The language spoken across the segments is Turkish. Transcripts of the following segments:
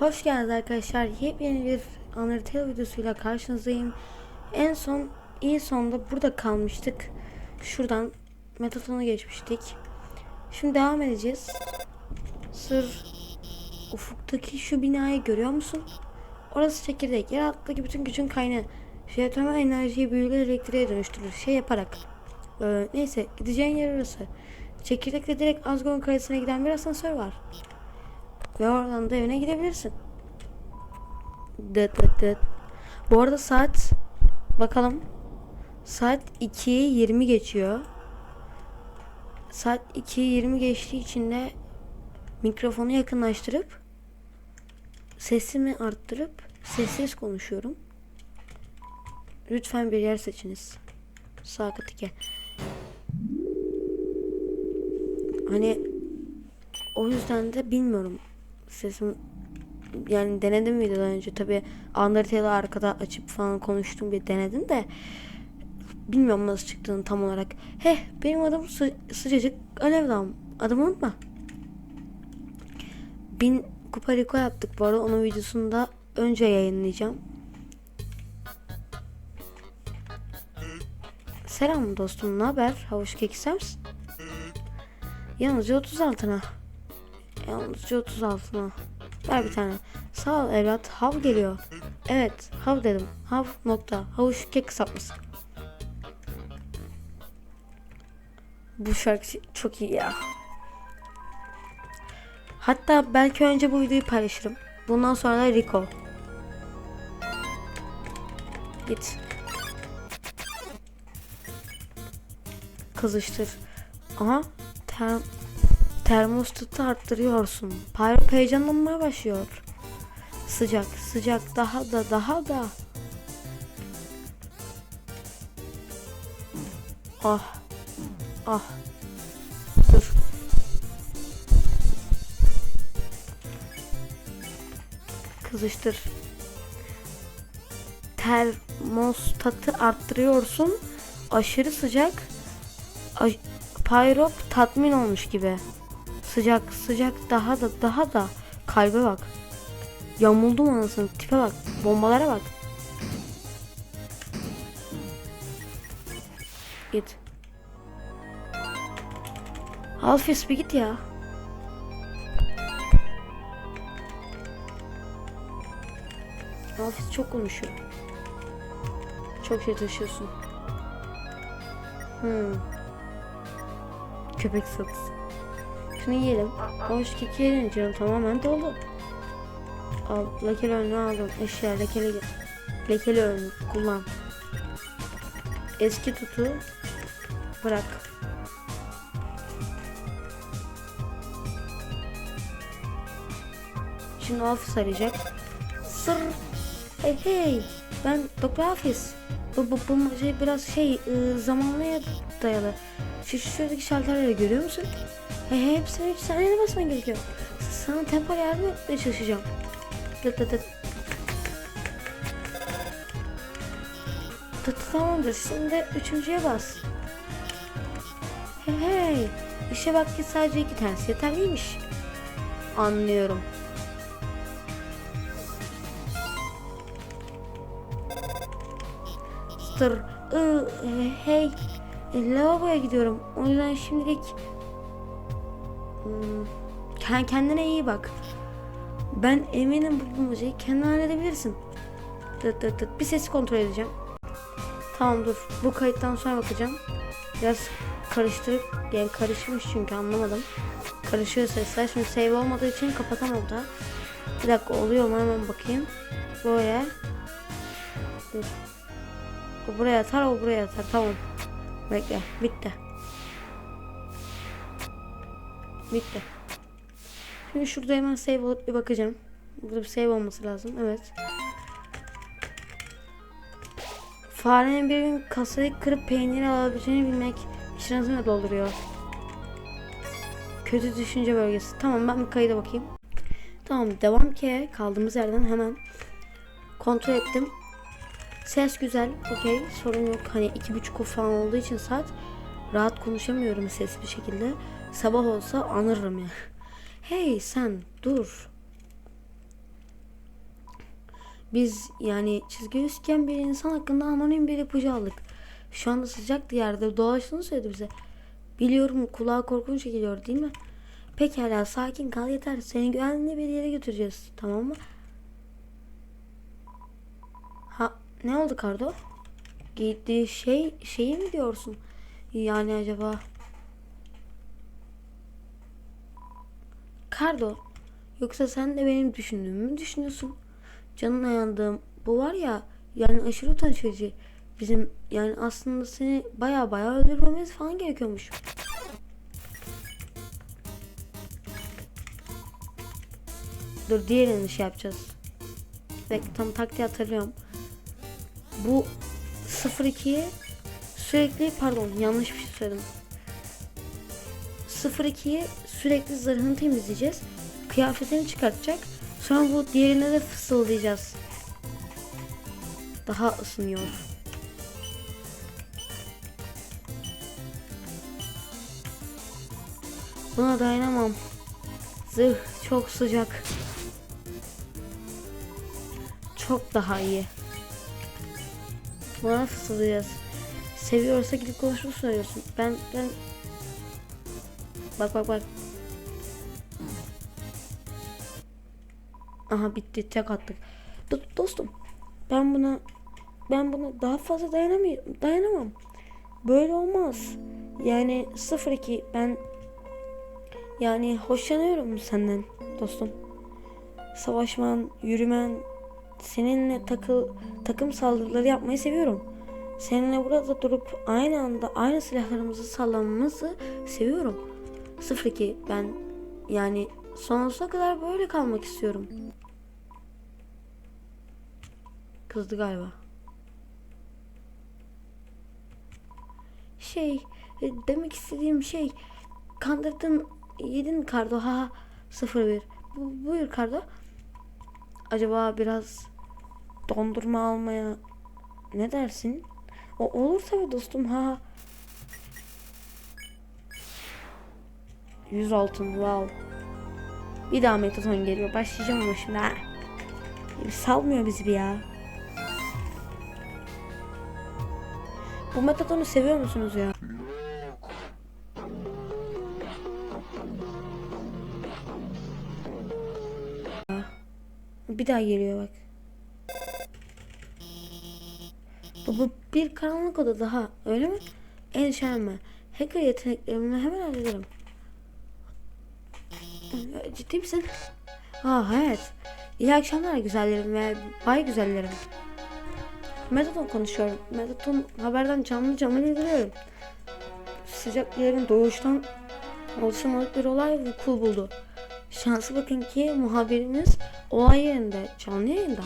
Hoş geldiniz arkadaşlar. Yepyeni bir Undertale videosuyla karşınızdayım. En son, iyi sonda burada kalmıştık. Şuradan metatonu geçmiştik. Şimdi devam edeceğiz. Sır ufuktaki şu binayı görüyor musun? Orası çekirdek. Yer altındaki bütün gücün kaynağı. Jeotermal enerjiyi büyülü elektriğe dönüştürür. Şey yaparak. Ee, neyse gideceğin yer orası. Çekirdekle direkt Asgorn Kalesi'ne giden bir asansör var. Ve oradan da evine gidebilirsin. Dıt dıt dıt. Bu arada saat bakalım. Saat 2'yi 20 geçiyor. Saat 2'yi 20 geçtiği için de mikrofonu yakınlaştırıp sesimi arttırıp sessiz konuşuyorum. Lütfen bir yer seçiniz. Sağ katike. Hani o yüzden de bilmiyorum sesim yani denedim videodan önce tabi Undertale'ı arkada açıp falan konuştum bir denedim de bilmiyorum nasıl çıktığını tam olarak. Heh benim adım sı sıcacık Alevdam. Adımı unutma. Bin kupa riko yaptık bu arada onun videosunu da önce yayınlayacağım. Selam dostum ne haber? Havuç kek ister misin? Yalnızca 30 altına. Yalnızca 30 altına. Ver bir tane. Sağ ol evlat. Hav geliyor. Evet. Hav dedim. Hav nokta. Havuç kek kısaltması. Bu şarkı çok iyi ya. Hatta belki önce bu videoyu paylaşırım. Bundan sonra da Rico. Git. Kızıştır. Aha. Ter termostatı arttırıyorsun. Pyro heyecanlanmaya başlıyor. Sıcak, sıcak, daha da, daha da. Ah, ah. Dur. Kızıştır. Termostatı arttırıyorsun. Aşırı sıcak. Aş Pyrop tatmin olmuş gibi. Sıcak sıcak daha da daha da kalbe bak. Yamuldum anasını tipe bak. Bombalara bak. Git. Alfis bir git ya. Alfis çok konuşuyor. Çok şey taşıyorsun. Hmm. Köpek satısı. Şunu yiyelim. Hoş keki yiyelim canım tamamen dolu. Al lekeli önlüğü aldım. Eşya lekeli lekeli önlük kullan. Eski tutu bırak. Şimdi Hafiz arayacak. Sır. Hey hey. Ben Doktor Hafiz. Bu, bu, bu şey biraz şey ıı, zamanlıya dayalı. Şu şuradaki şalterleri görüyor musun? He, he, hepsine üç saniyede basman gerekiyor. Sana tempo yardım etmeye çalışacağım. Dıt dıt dıt. Dıt tamamdır. Şimdi üçüncüye bas. Hey hey. İşe bak ki sadece iki tanesi yeterliymiş. Anlıyorum. Stır. Iı, hey. E, lavaboya gidiyorum. O yüzden şimdilik kendine iyi bak. Ben eminim bu bulmacayı kendin halledebilirsin. Dıt dıt dıt. Bir sesi kontrol edeceğim. Tamam dur. Bu kayıttan sonra bakacağım. Biraz karıştırıp yani karışmış çünkü anlamadım. Karışıyor sesler. Şimdi save olmadığı için kapatamam da. Bir dakika oluyor mu hemen bakayım. Böyle. Dur. O buraya atar o buraya atar. Tamam. Bekle. Bitti. Bitti. Şimdi şurada hemen save olup bir bakacağım. Burada bir save olması lazım. Evet. Farenin bir gün kasayı kırıp peyniri alabileceğini bilmek içine dolduruyor. Kötü düşünce bölgesi. Tamam ben bir kayıda bakayım. Tamam devam ki kaldığımız yerden hemen kontrol ettim. Ses güzel. Okey. Sorun yok. Hani iki buçuk falan olduğu için saat rahat konuşamıyorum ses bir şekilde. Sabah olsa anırım ya. Hey sen dur. Biz yani çizgi yüzken bir insan hakkında anonim bir ipucu aldık. Şu anda sıcak yerde dolaştığını söyledi bize. Biliyorum kulağa korkunç geliyor değil mi? Pekala sakin kal yeter. Seni güvenli bir yere götüreceğiz. Tamam mı? Ha ne oldu Kardo? Gittiği şey şeyi mi diyorsun? Yani acaba Kardo yoksa sen de benim düşündüğümü mü düşünüyorsun? Canına yandığım bu var ya yani aşırı utanç verici. Bizim yani aslında seni baya baya öldürmemiz falan gerekiyormuş. Dur diğerini şey yapacağız. Bek tam taktiği hatırlıyorum. Bu 02'ye sürekli pardon yanlış bir şey söyledim. 02'ye sürekli zırhını temizleyeceğiz. Kıyafetini çıkartacak. Sonra bu diğerine de fısıldayacağız. Daha ısınıyor. Buna dayanamam. Zırh çok sıcak. Çok daha iyi. Buna fısıldayacağız. Seviyorsa gidip konuşmak söylüyorsun. Ben ben Bak bak bak. Aha bitti tek attık. Do- dostum ben buna ben buna daha fazla dayanamıyorum. Dayanamam. Böyle olmaz. Yani 02 ben yani hoşlanıyorum senden dostum. Savaşman, yürümen, seninle takıl takım saldırıları yapmayı seviyorum. Seninle burada durup aynı anda aynı silahlarımızı sallamamızı seviyorum. 02 ben yani sonsuza kadar böyle kalmak istiyorum. Kızdı galiba. Şey e, demek istediğim şey kandırdın yedin kardo? Ha 01 Bu, buyur kardo. Acaba biraz dondurma almaya ne dersin? O olur tabi dostum ha 100 altın wow bir daha metaton geliyor başlayacağım ama şimdi ha. salmıyor bizi bir ya bu metatonu seviyor musunuz ya Bir daha geliyor bak. Bu, bu bir karanlık oda daha öyle mi? Endişelenme. Hacker yeteneklerimi hemen hallederim. Ciddi misin? Ah evet. İyi akşamlar güzellerim ve bay güzellerim. Metaton konuşuyorum. Metaton haberden canlı canlı bildiriyorum. Sıcak yerin doğuştan oluşamadık bir olay vuku buldu. Şansı bakın ki muhabirimiz olay yerinde, canlı yayında.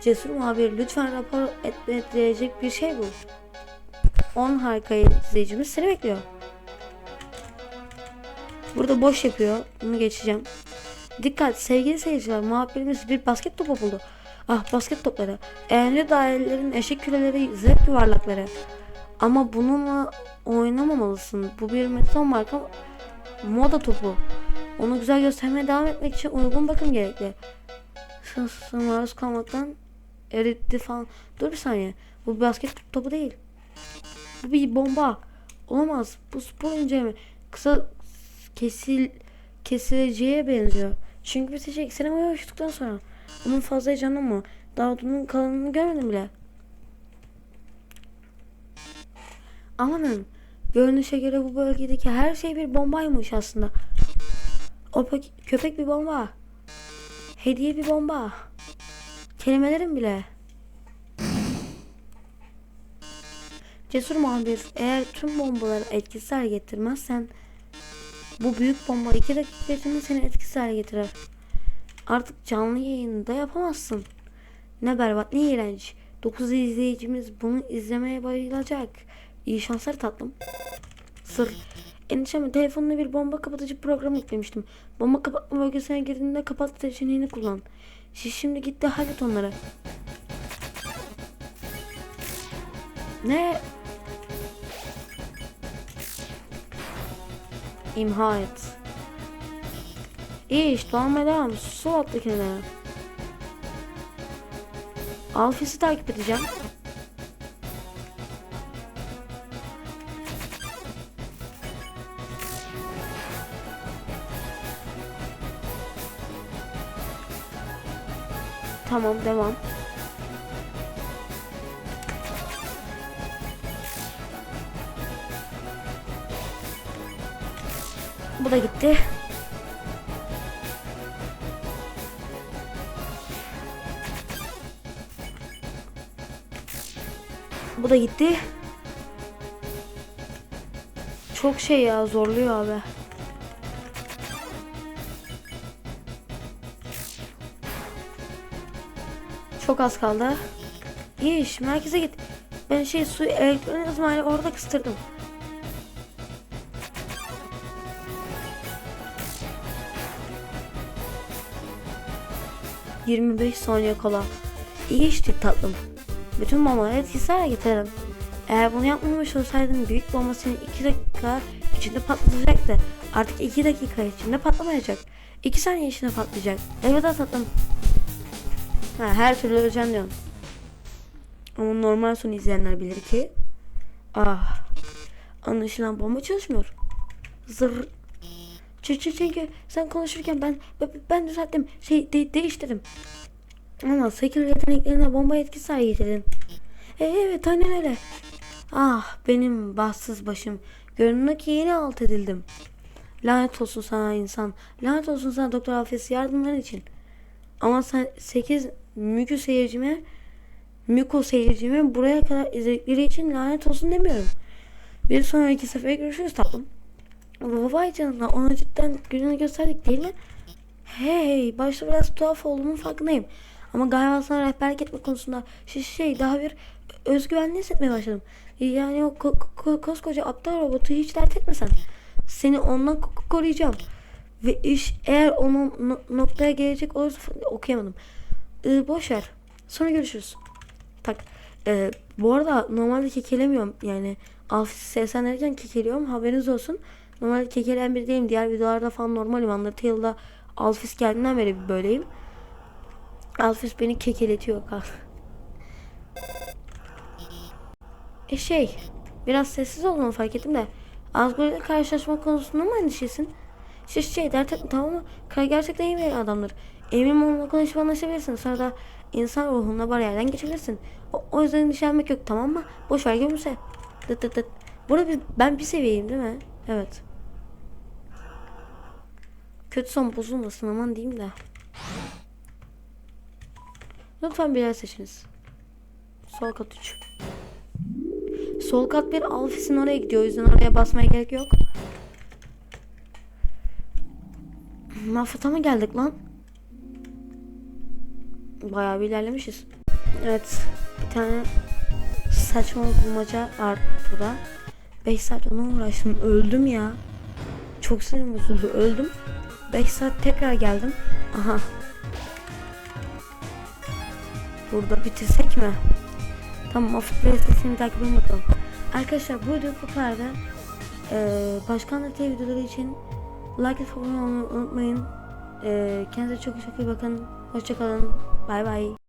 Cesur muhabir lütfen rapor etmeyecek bir şey bul. 10 harika izleyicimiz seni bekliyor. Burada boş yapıyor. Bunu geçeceğim. Dikkat sevgili seyirciler muhabirimiz bir basket topu buldu. Ah basket topları. Eğlenceli dairelerin eşek küreleri zevk yuvarlakları. Ama bununla oynamamalısın. Bu bir metal marka moda topu. Onu güzel göstermeye devam etmek için uygun bakım gerekli. Sınırsız maruz kalmaktan eritti falan. Dur bir saniye. Bu bir basket topu değil. Bu bir bomba. Olamaz. Bu spor inceleme. Kısa kesil kesileceğe benziyor. Çünkü bitecek. Sinemaya uçtuktan sonra. Onun fazla heyecanlı mı? Daha onun kalanını görmedim bile. Amanın. Görünüşe göre bu bölgedeki her şey bir bombaymış aslında. O köpek bir bomba. Hediye bir bomba. Kelimelerim bile. Cesur muhabir eğer tüm bombaları etkisiz hale getirmezsen bu büyük bomba iki dakika içinde seni etkisiz hale getirir. Artık canlı yayında yapamazsın. Ne berbat ne iğrenç. 9 izleyicimiz bunu izlemeye bayılacak. İyi şanslar tatlım. Sır. Endişeme telefonuna bir bomba kapatıcı program yüklemiştim. Bomba kapatma bölgesine girdiğinde kapat seçeneğini kullan. Şimdi gitti hallet onları. Ne? İmha et. İyi iş dolanmaya devam. Su alttakine. Alfis'i takip edeceğim. Tamam devam. Bu da gitti. Bu da gitti. Çok şey ya zorluyor abi. Çok az kaldı. İyi iş merkeze git. Ben şey su elektronik ısmarlayı orada kıstırdım. ...25 saniye kala. İyi işte tatlım. Bütün bombaları etkisiz hale getirelim. Eğer bunu yapmamış olsaydın büyük bomba senin 2 dakika içinde patlatacaktı. Artık 2 dakika içinde patlamayacak. 2 saniye içinde patlayacak. Elveda tatlım. Ha, her türlü öleceğim diyorum. Ama normal son izleyenler bilir ki. Ah. Anlaşılan bomba çalışmıyor. Zır. Çünkü, sen konuşurken ben ben, düzelttim. Şey de, değiştirdim. Ama skill yeteneklerine bomba etkisi hale. E, evet aynen öyle. Ah benim bahtsız başım. Görünüyor ki yeni alt edildim. Lanet olsun sana insan. Lanet olsun sana Doktor Alfes yardımların için. Ama sen 8 mükü seyircime Miko seyircime buraya kadar izledikleri için lanet olsun demiyorum. Bir sonraki sefer görüşürüz tatlım. Vay canına ona cidden gününü gösterdik değil mi? Hey başta biraz tuhaf olduğumun farkındayım. Ama galiba sana rehberlik etme konusunda şey, şey daha bir özgüvenli hissetmeye başladım. Yani o ko- ko- koskoca aptal robotu hiç dert etme sen. Seni ondan ko- koruyacağım. Ve iş eğer onun no- noktaya gelecek olursa okuyamadım. Ee, boş ver. Sonra görüşürüz. Tak. Ee, bu arada normalde kekelemiyorum. Yani Alfis seslenirken kekeliyorum. Haberiniz olsun. Normalde kekeleyen biri değilim. Diğer videolarda falan normalim. Undertale'da Alfis geldiğinden beri bir böyleyim. Alfis beni kekeletiyor kanka. E şey, biraz sessiz olduğunu fark ettim de. Asgore karşılaşma konusunda mı endişesin? Şey, şey dert etme tamam mı? Kay gerçekten iyi bir adamdır. Eminim onunla konuşup anlaşabilirsin. Sonra da insan ruhuna bariyerden geçebilirsin. O, o yüzden endişelenmek yok tamam mı? Boş ver gülümse. Dıt dıt dıt. Burada bir, ben bir seviyeyim değil mi? Evet. Kötü son bozulmasın aman diyeyim de. Lütfen bir yer seçiniz. Sol kat 3. Sol kat bir Alfis'in oraya gidiyor. O yüzden oraya basmaya gerek yok. Mafata mı geldik lan? Bayağı bir ilerlemişiz. Evet. Bir tane saçma bulmaca var burada. 5 saat ona uğraştım. Öldüm ya. Çok sinirim bozuldu. Öldüm. 5 saat tekrar geldim. Aha. Burada bitirsek mi? Tamam Afık Bey sesini takip edin bakalım. Arkadaşlar bu video bu. Ee, Başkanlık TV videoları için like et abone olmayı unutmayın. Ee, kendinize çok çok iyi bakın. Hoşçakalın. Bay bay.